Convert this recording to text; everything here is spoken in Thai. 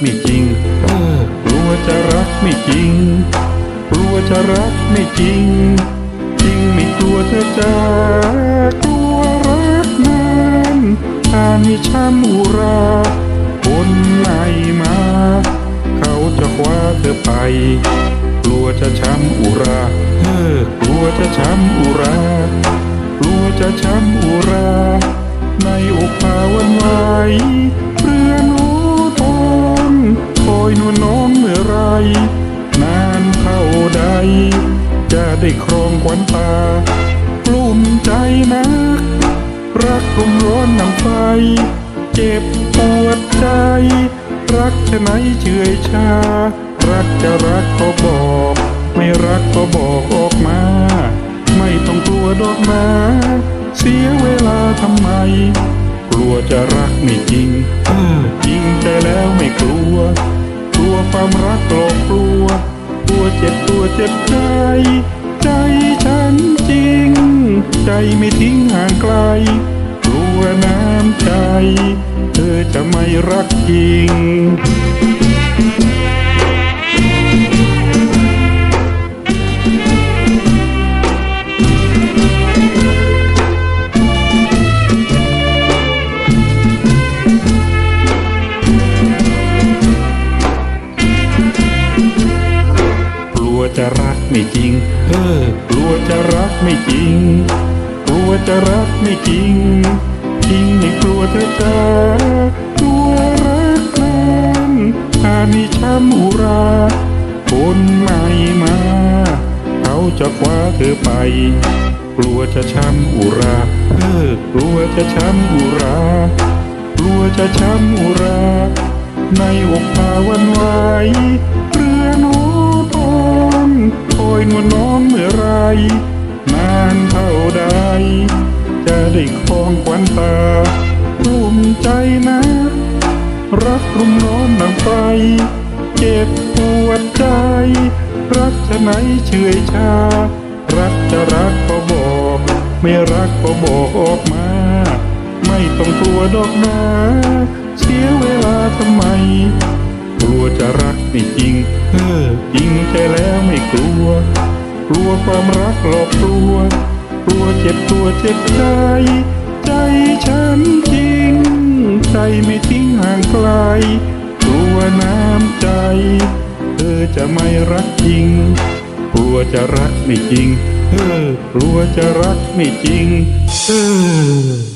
ไม่จริงกลัวจะรักไม่จริง กลัวจะรักไม่จริง จริงไม่กลัวเธอจะกลัวรักนั้นถ้ามีช้ำอุราคนไหม่มา เขาจะคว้าเธอไป กลัวจะช้ำอุราเฮ้อกลัวจะช้ำอุรากลัวจะช้ำอุรา รุ่มร้อนนังไฟ เจ็บปวดใจ รักชะไหนเฉอยชา รักจะรักก็บอก ไม่รักก็บอกออกมา ไม่ต้องกลัวดอกนะเสียเวลาทำไม กลัวจะรักไม่จริงเออจริงใจแล้วไม่กลัว กลัวความรักหลอกกลัวกลัวเจ็บตัวเจ็บใจใจฉันจริง ใจไม่ทิ้งห่างไกล กลัวน้ำใจ เธอจะไม่รักจริง กลัวจะรักไม่จริง เออกลัวจะรักไม่จริง กลัวจะรักไม่จริง จริงไม่กลัวเธอจะกลัวรักนานอานิช้ำอุราคนใหม่มา เขาจะคว้าเธอไป กลัวจะช้ำอุราเออกลัวจะช้ำอุรากลัวจะช้ำอุรา ในอกภาวันไหวเรือโนทองคอยนวลน้องเมื่อไร ได้คองขวัญตากลุ่มใจนะ รักรุมร้อนดังไฟเจ็บปวดใจ รักจะไหนเฉยชา รักจะรักก็บอก ไม่รักก็บอกออกมา ไม่ต้องกลัวดอกนะเสียเวลาทำไม กลัวจะรักไม่จริง เออจริงใจแล้วไม่กลัว กลัวความรักหลอกลวงกลัว จ็บตัวเจ็บใจ ใจฉันจริง ใจไม่ทิ้งห่างไกลตัวน้ำใจ เธอจะไม่รักจริงกลัวจะรักไม่จริง เออกลัวจะรักไม่จริง เออ